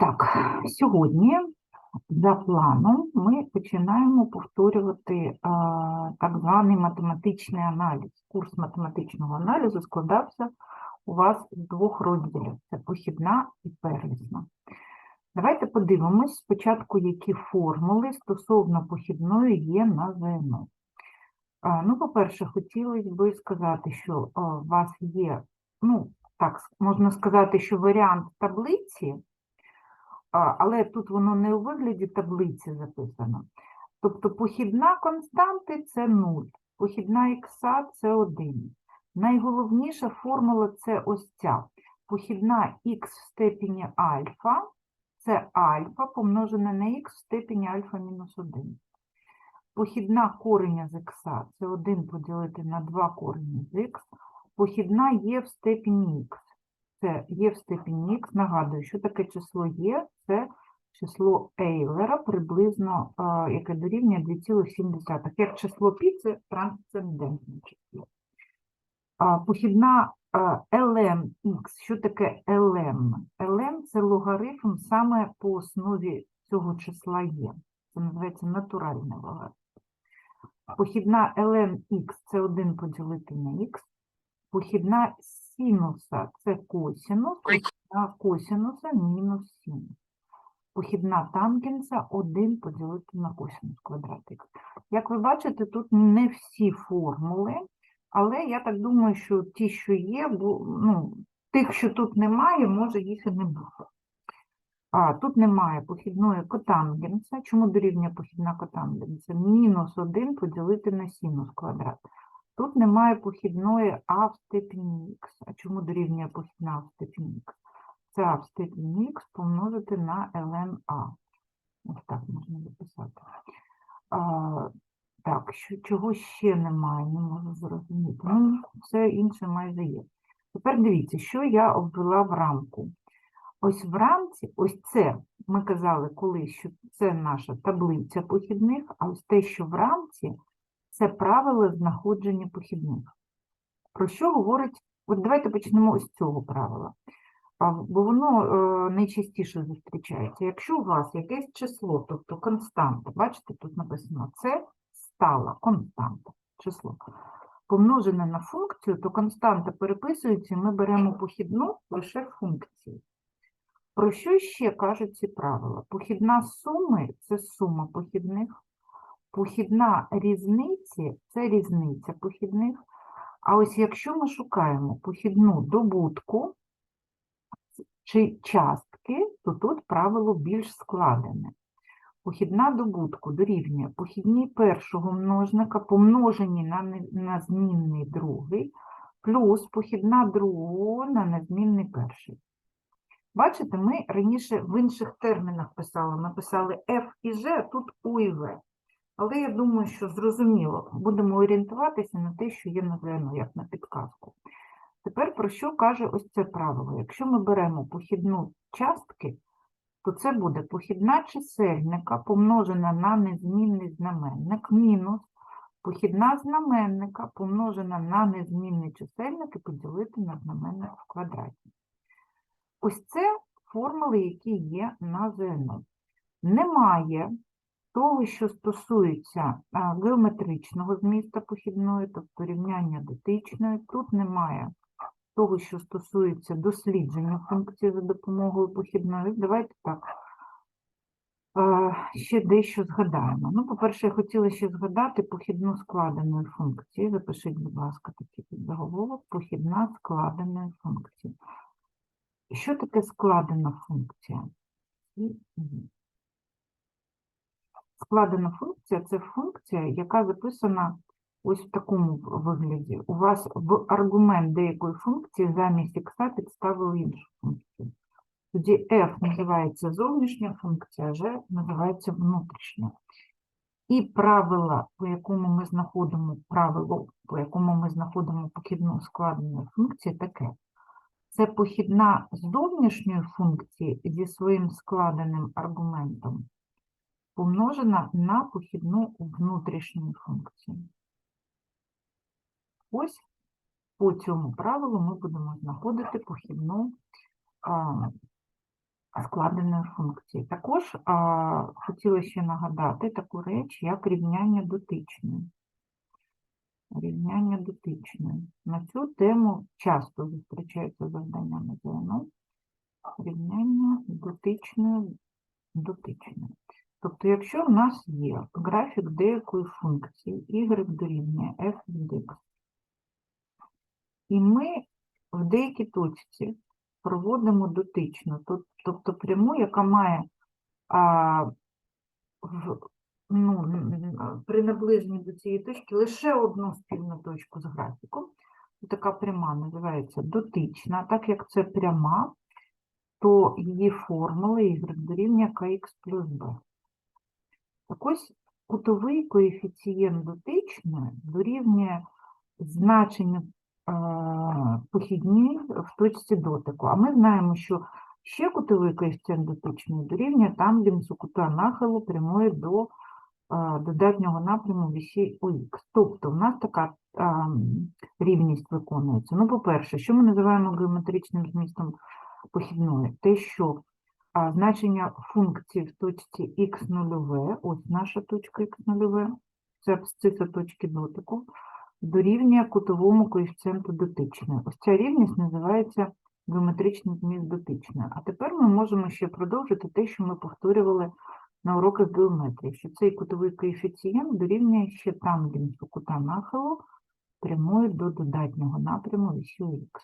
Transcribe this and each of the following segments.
Так, сьогодні за планом ми починаємо повторювати а, так званий математичний аналіз. Курс математичного аналізу складався у вас з двох розділів: це похідна і первісна. Давайте подивимось спочатку, які формули стосовно похідної є на ЗНО. А, Ну, по-перше, хотілося би сказати, що а, у вас є, ну, так, можна сказати, що варіант таблиці, але тут воно не у вигляді таблиці записано. Тобто похідна константи це 0, похідна ікса це 1. Найголовніша формула це ось ця. Похідна х в степені альфа це альфа помножене на х в степені альфа мінус 1. Похідна кореня з х це 1 поділити на 2 корені з х. Похідна є в степені х. Це є в степені х. Нагадую, що таке число є, це число Ейлера, приблизно, а, яке дорівнює 2,7. Як число пі, це трансцендентне число. Похідна а, lnx. Що таке ln? ln – це логарифм саме по основі цього числа є. Це називається натуральний логарифм. Похідна lnx – це 1 поділити на х. Похідна синуса – це косинус, похідна косинуса – мінус синус. Похідна тангенса – 1 поділити на косинус квадрат х. Як ви бачите, тут не всі формули, але я так думаю, що ті, що є, бу- ну, тих, що тут немає, може їх і не бути. А, тут немає похідної котангенса. Чому дорівнює похідна котангенса? Мінус 1 поділити на синус квадрат. Тут немає похідної а в степені х. А чому дорівнює похідна а в степені? Це а в степені х помножити на ln. Ось так можна записати. А, так, що, чого ще немає, не можу зрозуміти. Ну, все інше майже є. Тепер дивіться, що я обвела в рамку. Ось в рамці, ось це, ми казали колись, що це наша таблиця похідних, а ось те, що в рамці, це правило знаходження похідних. Про що говорить? От давайте почнемо з цього правила. Бо воно е, найчастіше зустрічається. Якщо у вас якесь число, тобто константа, бачите, тут написано це стала константа, число, помножене на функцію, то константа переписується, і ми беремо похідну лише функції. Про що ще кажуть ці правила? Похідна суми це сума похідних, похідна різниці це різниця похідних. А ось якщо ми шукаємо похідну добутку чи частки, то тут правило більш складене. Похідна добутку дорівнює похідній першого множника, помножені на, на змінний другий, плюс похідна другого на незмінний перший. Бачите, ми раніше в інших термінах писали, ми писали F і G, тут U і V. Але я думаю, що зрозуміло, будемо орієнтуватися на те, що є на ЗНО, як на підказку. Тепер про що каже ось це правило? Якщо ми беремо похідну частки, то це буде похідна чисельника помножена на незмінний знаменник мінус похідна знаменника помножена на незмінний чисельник і поділити на знаменник в квадраті. Ось це формули, які є на ЗНО. Немає того, що стосується геометричного змісту похідної, тобто рівняння дотичної. Тут немає того, що стосується дослідження функції за допомогою похідної. Давайте так. Ще дещо згадаємо. Ну, по-перше, я хотіла ще згадати похідну складеної функції. Запишіть, будь ласка, такий підзаголовок. Похідна складеної функції. Що таке складена функція? Складена функція це функція, яка записана ось в такому вигляді. У вас в аргумент деякої функції замість х підставили іншу функцію. Тоді f називається зовнішня функція, g називається внутрішня. І правила, по якому ми знаходимо правило, по якому ми знаходимо похідну складену функцію, таке. Це похідна зовнішньої функції зі своїм складеним аргументом помножена на похідну внутрішньої функції. Ось по цьому правилу ми будемо знаходити похідну складеної функції. Також а, хотіла ще нагадати таку реч, як рівняння дотичної. Рівняння дотичної. На цю тему часто зустрічаються завдання на ЗНО. Рівняння дотичної дотичної. Тобто, якщо в нас є графік деякої функції y дорівнює f від x, і ми в деякій точці проводимо дотичну, тобто пряму, яка має а, в, ну, при наближенні до цієї точки лише одну спільну точку з графіком. Така пряма називається дотична. Так як це пряма, то її формула y дорівнює kx плюс b. Так ось кутовий коефіцієнт дотичної дорівнює значенню е, похідній в точці дотику. А ми знаємо, що ще кутовий коефіцієнт дотичної дорівнює тангенсу кута нахилу прямої до е, додатнього напряму вісі ОХ. Тобто в нас така е, рівність виконується. Ну, по-перше, що ми називаємо геометричним змістом похідної? Те, що а, значення функції в точці х нульове, ось наша точка х нульове, це абсциса точки дотику, дорівнює кутовому коефіцієнту дотичної. Ось ця рівність називається геометричний зміст дотичної. А тепер ми можемо ще продовжити те, що ми повторювали на уроках геометрії, що цей кутовий коефіцієнт дорівнює ще тангенсу кута нахилу прямої до додатнього напряму вісю х.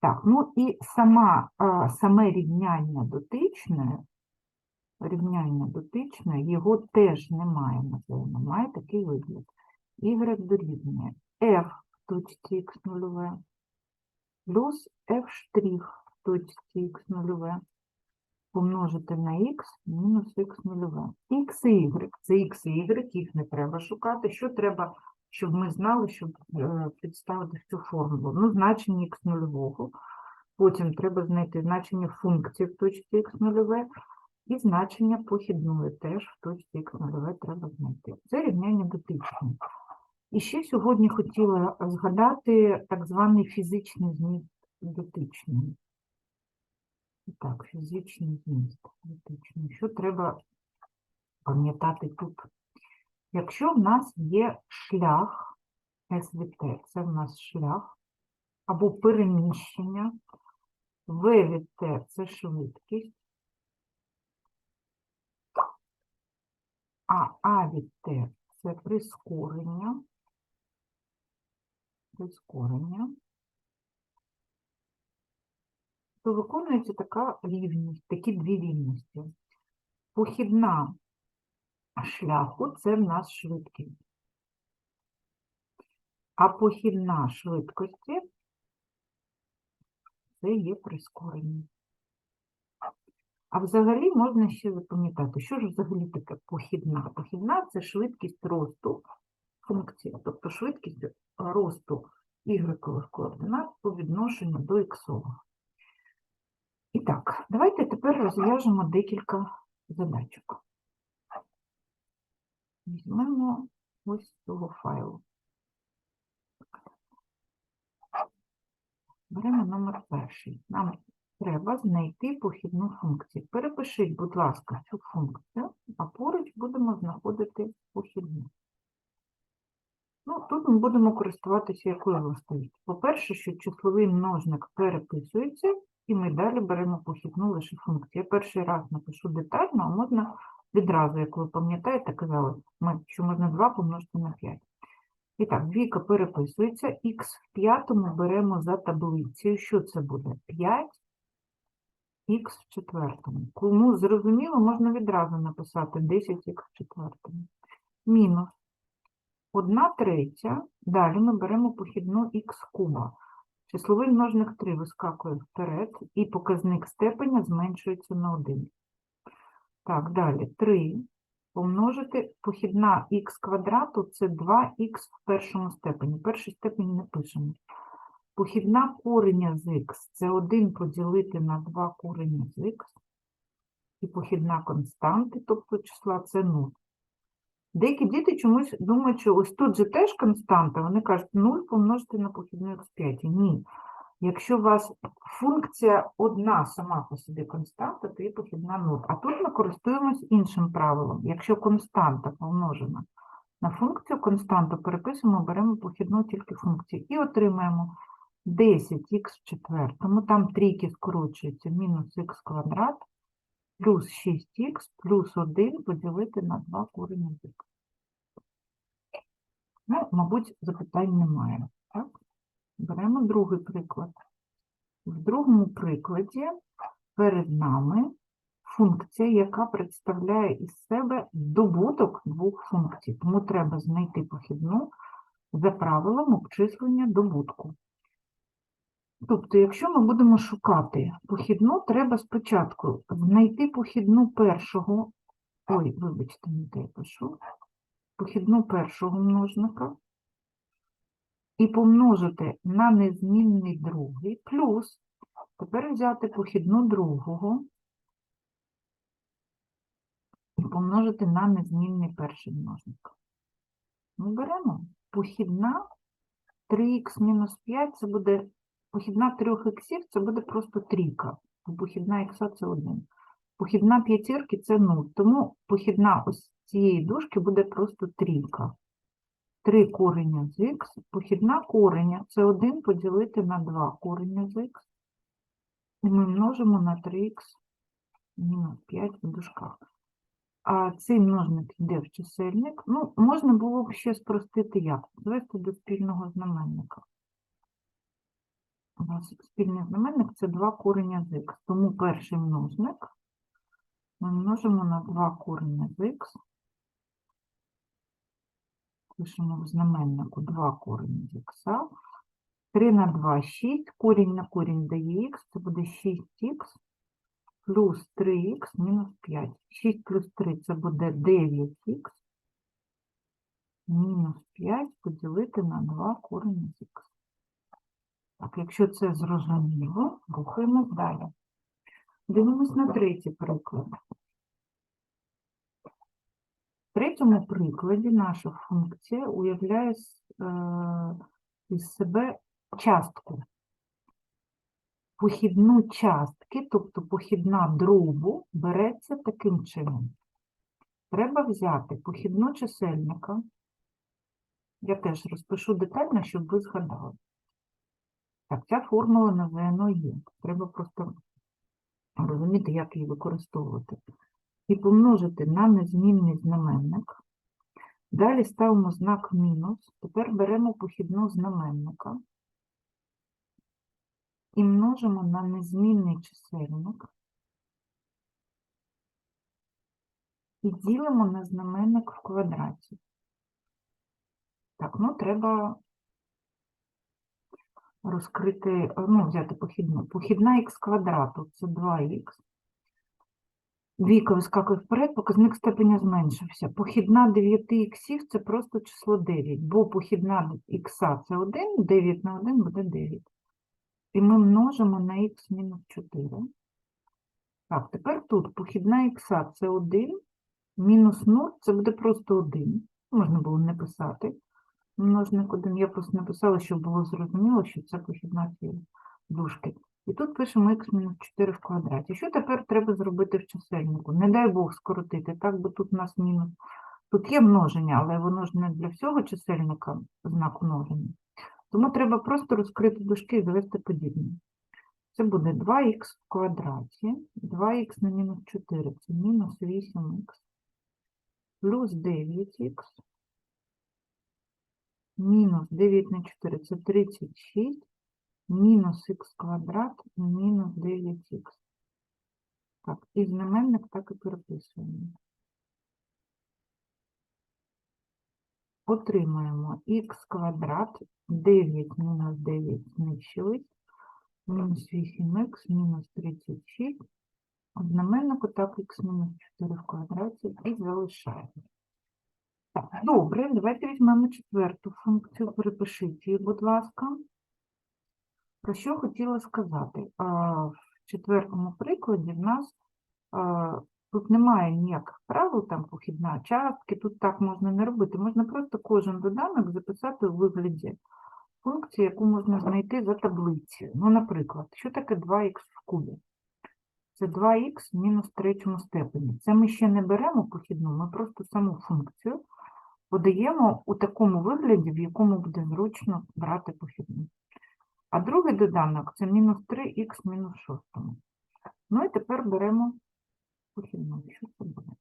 Так, ну і сама, а, саме рівняння дотичне, рівняння дотичне, його теж немає, напевно, має такий вигляд. Y дорівнює f в точці х нульове плюс f в точці х нульове помножити на х мінус х нульове. Х і y, це х і y, їх не треба шукати. Що треба, щоб ми знали, щоб е, підставити цю формулу? Ну, значення х нульового. Потім треба знайти значення функції в точці х нульове і значення похідної теж в точці х нульове треба знайти. Це рівняння дотичне. І ще сьогодні хотіла згадати так званий фізичний зміст дотичний. Так, фізичний зміст дотичний. Що треба пам'ятати тут? Якщо в нас є шлях СВТ, це в нас шлях або переміщення, В від Т – це швидкість, а А від Т – це прискорення, прискорення, то виконується така рівність, такі дві рівності. Похідна шляху – це в нас швидкість. А похідна швидкості це є прискорення. А взагалі можна ще запам'ятати, що ж взагалі таке похідна? Похідна – це швидкість росту функції, тобто швидкість росту ігрекових координат по відношенню до іксових. І так, давайте тепер розв'яжемо декілька задачок. Візьмемо ось цього файлу. Беремо номер перший. Нам треба знайти похідну функцію. Перепишіть, будь ласка, цю функцію, а поруч будемо знаходити похідну. Ну, тут ми будемо користуватися якою властивістю. По-перше, що числовий множник переписується, і ми далі беремо похідну лише функцію. Я перший раз напишу детально, а можна відразу, як ви пам'ятаєте, казали, що можна 2 помножити на 5. І так, двійка переписується, х в п'ятому беремо за таблицею. Що це буде? 5, х в четвертому. Кому зрозуміло, можна відразу написати 10х в четвертому. Мінус 1 третя, далі ми беремо похідну х куба. Числовий множник 3 вискакує вперед, і показник степеня зменшується на 1. Так, далі 3 помножити похідна х квадрату – це 2х в першому степені. Перший степень не пишемо. Похідна кореня з х – це 1 поділити на 2 корення з х. І похідна константи, тобто числа, це 0. Деякі діти чомусь думають, що ось тут же теж константа. Вони кажуть, 0 помножити на похідну х5. Ні. Якщо у вас функція одна сама по собі константа, то є похідна 0. А тут ми користуємось іншим правилом. Якщо константа помножена на функцію, константу переписуємо, беремо похідну тільки функцію і отримаємо 10х в четвертому, там трійки скорочуються, мінус х квадрат, плюс 6х, плюс 1 поділити на 2 корені з х. Ну, мабуть, запитань немає. Так? Беремо другий приклад. В другому прикладі перед нами функція, яка представляє із себе добуток двох функцій. Тому треба знайти похідну за правилом обчислення добутку. Тобто, якщо ми будемо шукати похідну, треба спочатку знайти похідну першого, ой, вибачте, не те я пишу, похідну першого множника і помножити на незмінний другий, плюс тепер взяти похідну другого і помножити на незмінний перший множник. Ми беремо похідна 3х мінус 5, це буде похідна 3 х, це буде просто трійка, бо похідна х це 1. Похідна п'ятірки це 0, тому похідна ось цієї дужки буде просто трійка. 3 корення з х, похідна кореня це 1 поділити на 2 корення з х, і ми множимо на 3х мінус 5 в дужках. А цей множник йде в чисельник. Ну, можна було б ще спростити як? Звести до спільного знаменника. У нас спільний знаменник це 2 корення з х. Тому перший множник ми множимо на 2 корення з х. Пишемо в знаменнику 2 корені з х. 3 на 2 – 6. Корінь на корінь дає х. Це буде 6х плюс 3х мінус 5. 6 плюс 3 це буде 9х мінус 5 поділити на 2 корінь з х. Так, якщо це зрозуміло, рухаємось далі. Дивимось на третій приклад. Третьому прикладі наша функція уявляє е, із себе частку. Похідну частки, тобто похідна дробу, береться таким чином. Треба взяти похідну чисельника. Я теж розпишу детально, щоб ви згадали. Так, ця формула на ЗНО є. Треба просто розуміти, як її використовувати. І помножити на незмінний знаменник. Далі ставимо знак мінус. Тепер беремо похідну знаменника і множимо на незмінний чисельник. І ділимо на знаменник в квадраті. Так, ну треба розкрити, ну, взяти похідну. Похідна х квадрату це 2х. Двійка вискакує вперед, показник степеня зменшився. Похідна 9 х це просто число 9, бо похідна х це 1, 9 на 1 буде 9. І ми множимо на х мінус 4. Так, тепер тут похідна х це 1, мінус 0 це буде просто 1. Можна було не писати. Множник 1, я просто написала, щоб було зрозуміло, що це похідна цієї дужки. І тут пишемо х мінус 4 в квадраті. Що тепер треба зробити в чисельнику? Не дай Бог скоротити, так, бо тут у нас мінус. Тут є множення, але воно ж не для всього чисельника знак множення. Тому треба просто розкрити дужки і завести подібне. Це буде 2х в квадраті, 2х на мінус 4 це мінус 8х, плюс 9х, мінус 9 на 4 це 36, мінус х квадрат, мінус 9х. Так, і знаменник так і переписуємо. Отримаємо х квадрат, 9 мінус 9 знищились, мінус 8х, мінус 36. А в знаменнику так х мінус 4 в квадраті і залишаємо. Так, добре, давайте візьмемо четверту функцію, перепишіть її, будь ласка. Про що хотіла сказати? В четвертому прикладі в нас тут немає ніяких правил, там похідна частки, тут так можна не робити. Можна просто кожен доданок записати у вигляді функція, яку можна знайти за таблицею. Ну, наприклад, що таке 2х в кубі? Це 2х в мінус третьому степені. Це ми ще не беремо похідну, ми просто саму функцію подаємо у такому вигляді, в якому буде зручно брати похідну. А другий доданок це мінус 3х мінус шостому. Ну і тепер беремо похідну. Що це буде?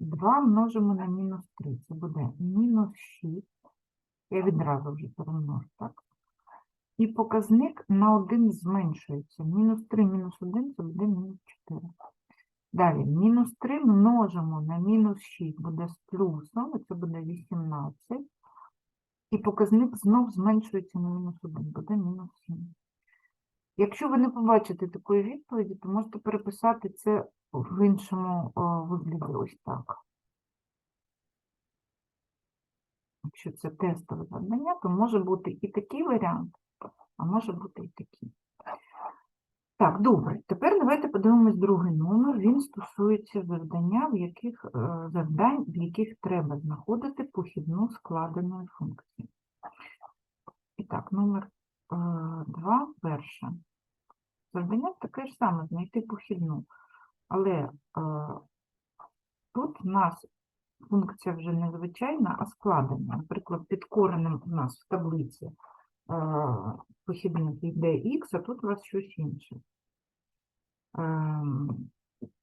2 множимо на мінус 3. Це буде мінус 6. Я відразу вже перемножу, так? І показник на 1 зменшується. Мінус 3 мінус 1 це буде мінус 4. Далі, мінус 3 множимо на мінус 6 буде з плюсом, це буде 18. І показник знов зменшується на мінус 1, буде мінус 7. Якщо ви не побачите такої відповіді, то можете переписати це в іншому вигляді ось так. Якщо це тестове завдання, то може бути і такий варіант, а може бути і такий. Так, добре. Тепер давайте подивимось другий номер. Він стосується завдання, в яких, е, завдань, в яких треба знаходити похідну складеної функції. І так, номер 2, перше. Завдання таке ж саме, знайти похідну. Але е, тут в нас функція вже не звичайна, а складена. Наприклад, під коренем у нас в таблиці е, похідник йде х, а тут у вас щось інше.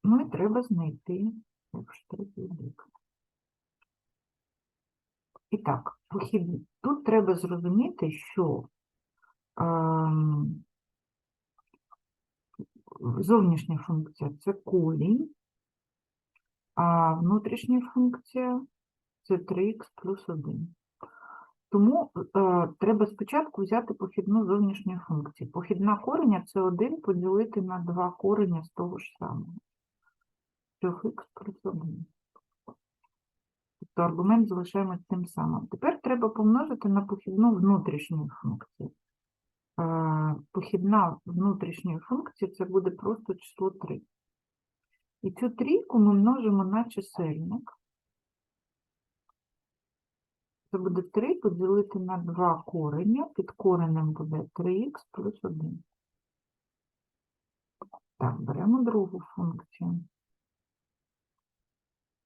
Ну і треба знайти. І так, тут треба зрозуміти, що ем, зовнішня функція це корінь, а внутрішня функція це 3х плюс 1. Тому е, треба спочатку взяти похідну зовнішньої функції. Похідна кореня це 1 поділити на 2 корення з того ж самого. 3х плюс 1. Тобто аргумент залишаємо тим самим. Тепер треба помножити на похідну внутрішньої функції. Е, Похідна внутрішньої функції це буде просто число 3. І цю трійку ми множимо на чисельник. Це буде 3 поділити на 2 корення. Під коренем буде 3х плюс 1. Так, беремо другу функцію.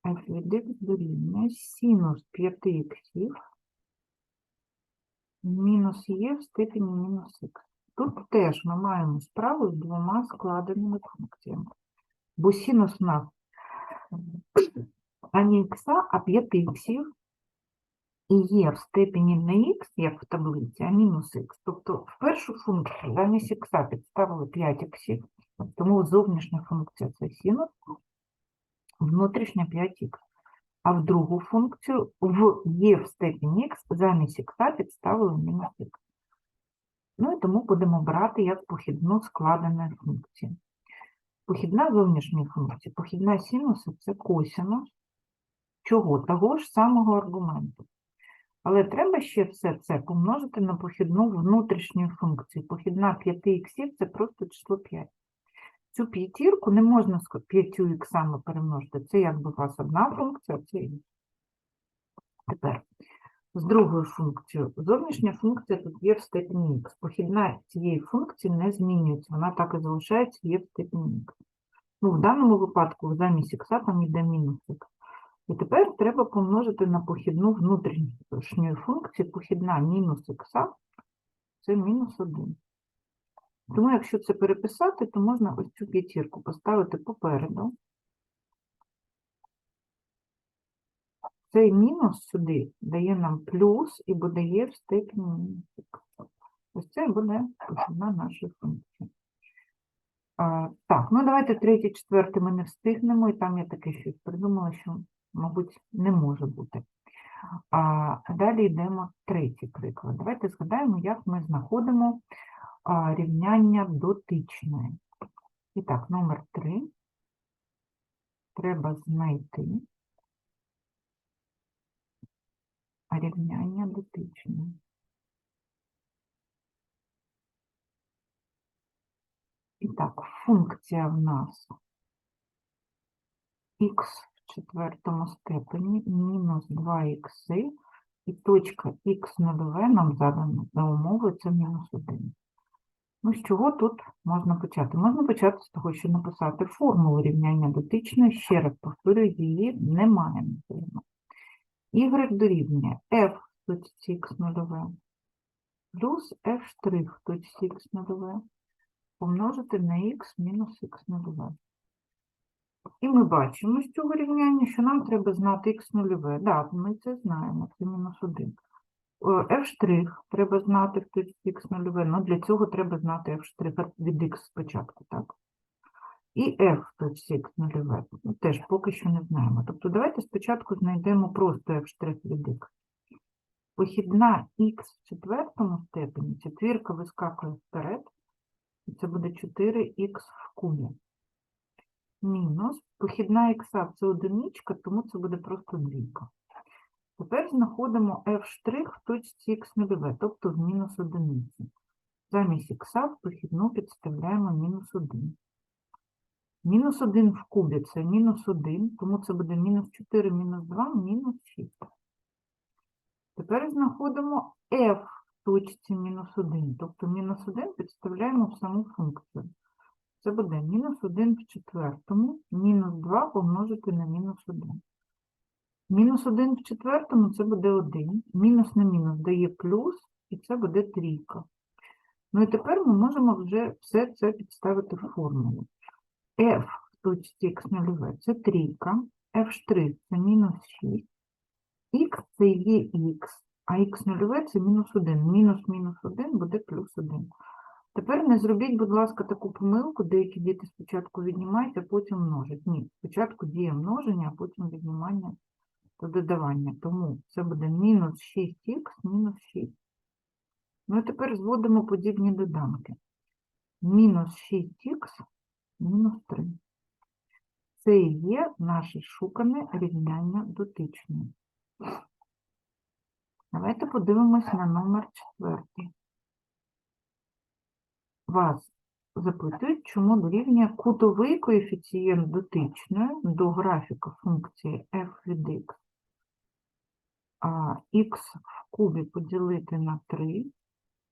f від x дорівнює синус 5х мінус є в степені мінус х. Тут теж ми маємо справу з двома складеними функціями. Бо синус у нас а не х, а 5 х і є в степені не х, як в таблиці, а мінус х. Тобто в першу функцію замість х підставили 5 х, тому зовнішня функція це синус, внутрішня 5х. А в другу функцію в є в степені х замість х підставили мінус х. Ну і тому будемо брати як похідну складеної функції. Похідна зовнішньої функції, похідна синуса це косинус чого? Того ж самого аргументу. Але треба ще все це помножити на похідну внутрішню функцію. Похідна 5х це просто число 5. Цю п'ятірку не можна з 5 іксами перемножити. Це якби у вас одна функція, а це інша. Тепер з другою функцією. Зовнішня функція тут є в степені х. Похідна цієї функції не змінюється, вона так і залишається, є в степені х. Ну, в даному випадку замість х там йде мінус х. І тепер треба помножити на похідну внутрішньої функції, похідна мінус х, це мінус 1. Тому якщо це переписати, то можна ось цю п'ятірку поставити попереду. Цей мінус сюди дає нам плюс і буде є в степені мінус. Ось це буде похідна нашої функції. А, так, ну давайте третє, четверте ми не встигнемо, і там я таке щось придумала, що мабуть, не може бути. А далі йдемо третій приклад. Давайте згадаємо, як ми знаходимо рівняння дотичної. І так, номер 3. Треба знайти рівняння дотичної. І так, функція в нас х четвертому степені мінус 2 х і точка х нульове нам задано за умовою це мінус 1. Ну, з чого тут можна почати? Можна почати з того, що написати формулу рівняння дотичної. Ще раз повторюю, її немає. Y дорівнює f в точці х нульове плюс f' в точці х нульове помножити на х мінус х нульове. І ми бачимо з цього рівняння, що нам треба знати х нульове. Так, ми це знаємо, це мінус 1. f' треба знати в точці х нульове, але для цього треба знати f' від х спочатку, так? І f в точці х нульове ну, теж поки що не знаємо. Тобто давайте спочатку знайдемо просто f' від х. Похідна х в четвертому степені, четвірка вискакує вперед, і це буде 4х в кубі. Мінус, похідна х це одиничка, тому це буде просто двійка. Тепер знаходимо f' в точці х нульове, тобто в мінус одиниці. Замість х в похідну підставляємо мінус 1. Мінус 1 в кубі це мінус 1, тому це буде мінус 4, мінус 2, мінус 6. Тепер знаходимо f в точці мінус 1, тобто мінус 1 підставляємо в саму функцію. Це буде мінус 1 в четвертому, мінус 2 помножити на мінус 1. Мінус 1 в четвертому це буде 1, мінус на мінус дає плюс, і це буде трійка. Ну і тепер ми можемо вже все це підставити в формулу. f в точці х нульове це трійка, f' це мінус 6, х це є х, а х нульове це мінус 1. Мінус мінус 1 буде плюс 1. Тепер не зробіть, будь ласка, таку помилку, деякі діти спочатку віднімають, а потім множать. Ні, спочатку діє множення, а потім віднімання та додавання. Тому це буде мінус 6х мінус 6. Ну і тепер зводимо подібні доданки. Мінус 6х мінус 3. Це і є наше шукане рівняння дотичне. Давайте подивимось на номер четвертий. Вас запитують, чому дорівнює кутовий коефіцієнт дотичної до графіка функції f від x. А х в кубі поділити на 3,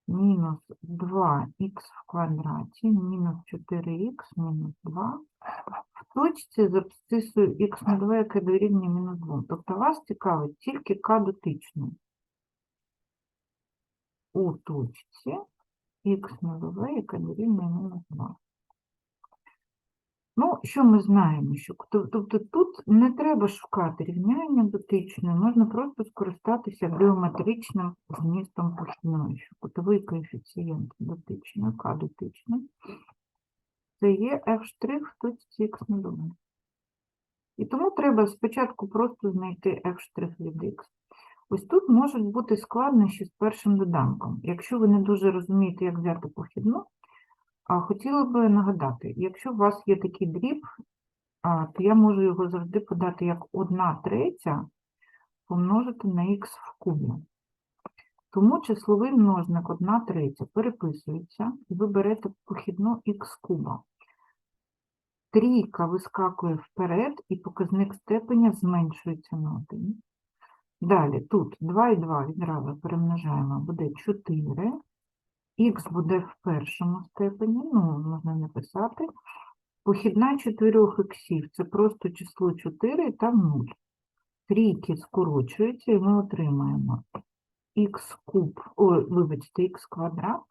мінус 2х в квадраті, мінус 4х, мінус 2. В точці записую х на 2, яке дорівнює мінус 2. Тобто вас цікавить тільки k дотичної. У точці х нульове, яке дорівнює мінус 2. Ну, що ми знаємо? Що, тобто тут не треба шукати рівняння дотичної, можна просто скористатися біометричним змістом похідної, що кутовий коефіцієнт дотичної, к дотичної, це є f' в точці х нульове. І тому треба спочатку просто знайти f' від х. Ось тут можуть бути складнощі з першим доданком. Якщо ви не дуже розумієте, як взяти похідну, хотіла би нагадати, якщо у вас є такий дріб, то я можу його завжди подати як 1 третя помножити на х в кубі. Тому числовий множник 1 третя переписується, і ви берете похідну х куба. Трійка вискакує вперед, і показник степеня зменшується на 1. Далі тут 2 і 2 відразу перемножаємо, буде 4. Х буде в першому степені, ну, можна написати. Похідна 4 іксів це просто число 4 та 0. Трійки скорочуються, і ми отримаємо х куб, ой, вибачте, х квадрат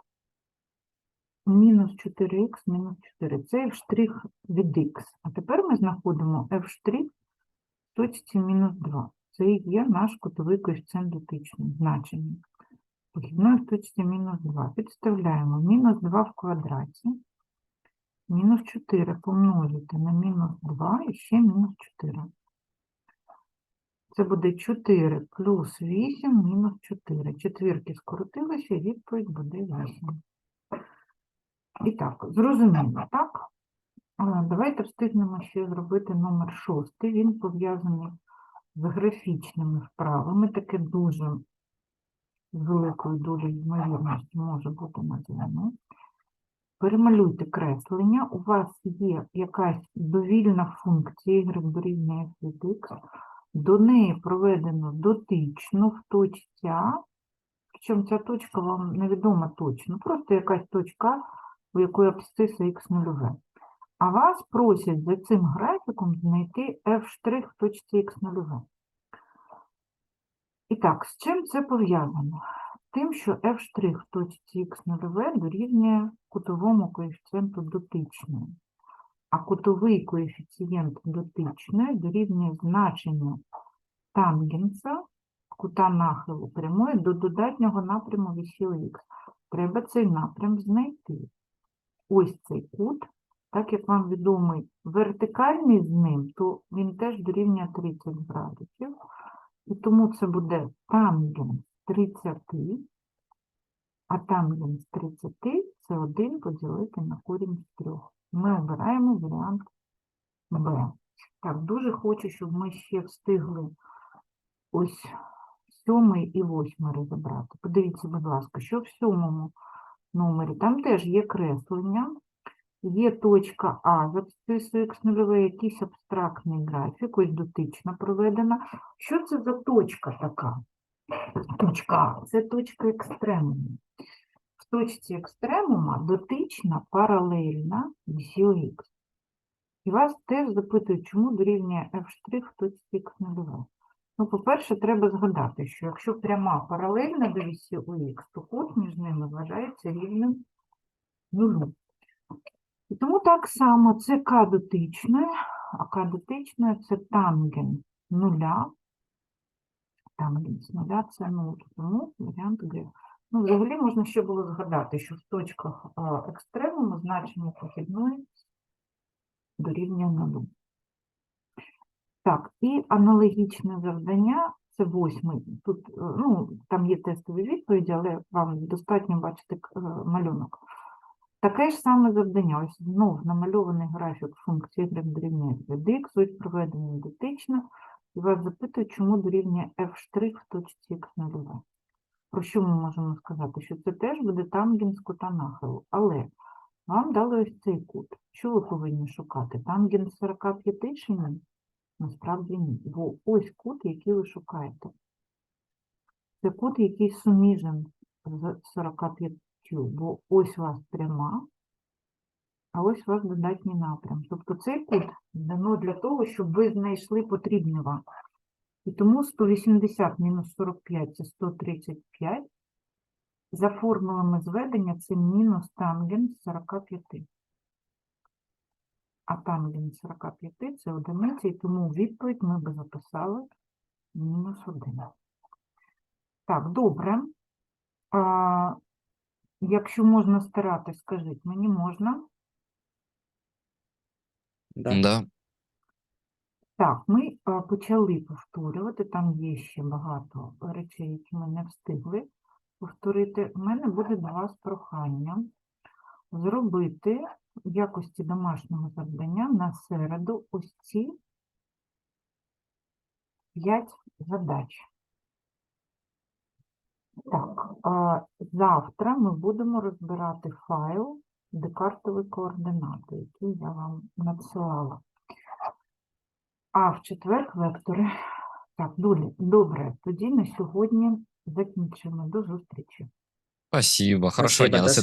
мінус 4х мінус 4. Це f' від х. А тепер ми знаходимо f' в точці мінус 2. Це є наш кутовий коефіцієнт дотичний значення. Похідної в точці мінус 2. Підставляємо мінус 2 в квадраті, мінус 4 помножити на мінус 2 і ще мінус 4. Це буде 4 плюс 8 мінус 4. Четвірки скоротилися, відповідь буде 8. І так, зрозуміло, так? Давайте встигнемо ще зробити номер 6. Він пов'язаний з графічними вправами. Таке дуже з великою долею ймовірності може бути надано. Перемалюйте креслення. У вас є якась довільна функція y дорівнює x. До неї проведено дотичну в точці причому ця точка вам невідома точно, просто якась точка, у якої абсциса х нульове. А вас просять за цим графіком знайти f' в точці х нульове. І так, з чим це пов'язано? Тим, що f' в точці х нульове дорівнює кутовому коефіцієнту дотичної. А кутовий коефіцієнт дотичної дорівнює значенню тангенса кута нахилу прямої до додатнього напряму вісіли х. Треба цей напрям знайти. Ось цей кут, так як вам відомий вертикальний з ним, то він теж дорівнює 30 градусів. І тому це буде тангенс 30, а тангенс 30 – це 1 поділити на корінь з 3. Ми обираємо варіант Б. Так, дуже хочу, щоб ми ще встигли ось сьомий і восьмий розібрати. Подивіться, будь ласка, що в сьомому номері. Там теж є креслення, є точка А з абсцисою х нульове, якийсь абстрактний графік, ось дотична проведена. Що це за точка така? Точка А. Це точка екстремуму. В точці екстремума дотична паралельна вісі х. І вас теж запитують, чому дорівнює f' в точці х нульове. Ну, по-перше, треба згадати, що якщо пряма паралельна до вісі х, то кут між ними вважається рівним нулю. І тому так само це к дотичне, а к дотичне – це тангенс нуля. Тангенс нуля – це 0, тому варіант Г. Ну, взагалі можна ще було згадати, що в точках екстремуму значення похідної дорівнює нулю. Так, і аналогічне завдання, це восьмий. Тут, е, ну, там є тестові відповіді, але вам достатньо бачити е, малюнок. Таке ж саме завдання. Ось знов намальований графік функції y дорівнює dx, ось проведено дотично, і вас запитують, чому дорівнює f' в точці х нульове. Про що ми можемо сказати? Що це теж буде тангенс кута нахилу. Але вам дали ось цей кут. Що ви повинні шукати? Тангенс 45 чи ні? Насправді ні. Бо ось кут, який ви шукаєте. Це кут, який суміжен з 45, бо ось у вас пряма, а ось у вас додатній напрям. Тобто цей кут дано для того, щоб ви знайшли потрібний вам. І тому 180 мінус 45 – це 135. За формулами зведення це мінус тангенс 45. А тангенс 45 – це одиниця, і тому відповідь ми би записали мінус 1. Так, добре. Якщо можна старати, скажіть, мені можна? Да. Да. Так, ми а, почали повторювати, там є ще багато речей, які ми не встигли повторити. У мене буде до вас прохання зробити в якості домашнього завдання на середу ось ці 5 задач. Так, а, завтра ми будемо розбирати файл декартові координати, які я вам надсилала. А в четвер вектори. Так, долі- добре, тоді на сьогодні закінчимо. До зустрічі. Спасибо. Хорошего Спасибо, дня. До до свидания.